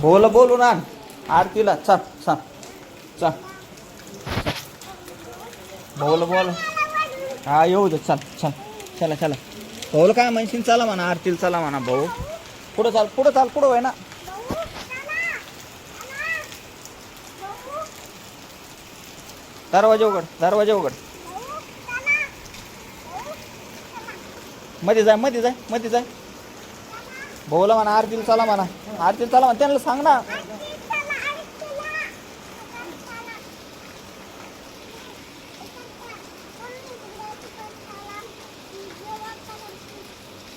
बोल बोलून आण आरतीला चल चल चल बोल बोल. हा येऊ दे चल चल. चला चला. बोल काय म्हणशील चला म्हणा आरतीला चला म्हणा भाऊ. पुढं चाल पुढं चाल पुढं आहे ना. दरवाजा उघड दरवाजा उघड. मध्ये जायमध्ये जायमध्ये जाय. भाऊला म्हणा आरतीला चला म्हणा. आरतीला चला म्हणा त्यांना सांग ना.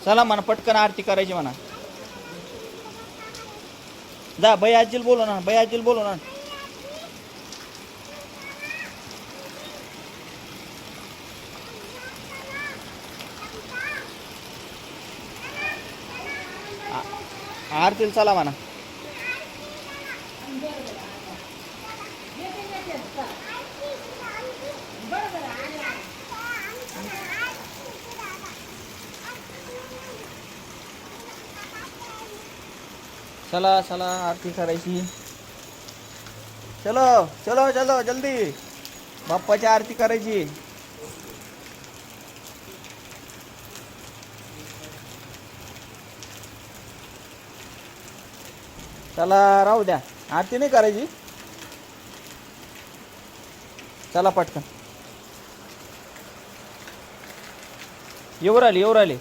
चला म्हणा पटकन आरती करायची म्हणा. जा बाई आजील बोलो ना बाई आजील बोलो ना. आरतीला चला म्हणा. चला चला आरती करायची. चलो चलो चलो जल्दी. बाप्पाची आरती करायची. चला राहू द्या. आरती नाही करायची. चला पटकन. येऊ राहिले येऊ राहिले.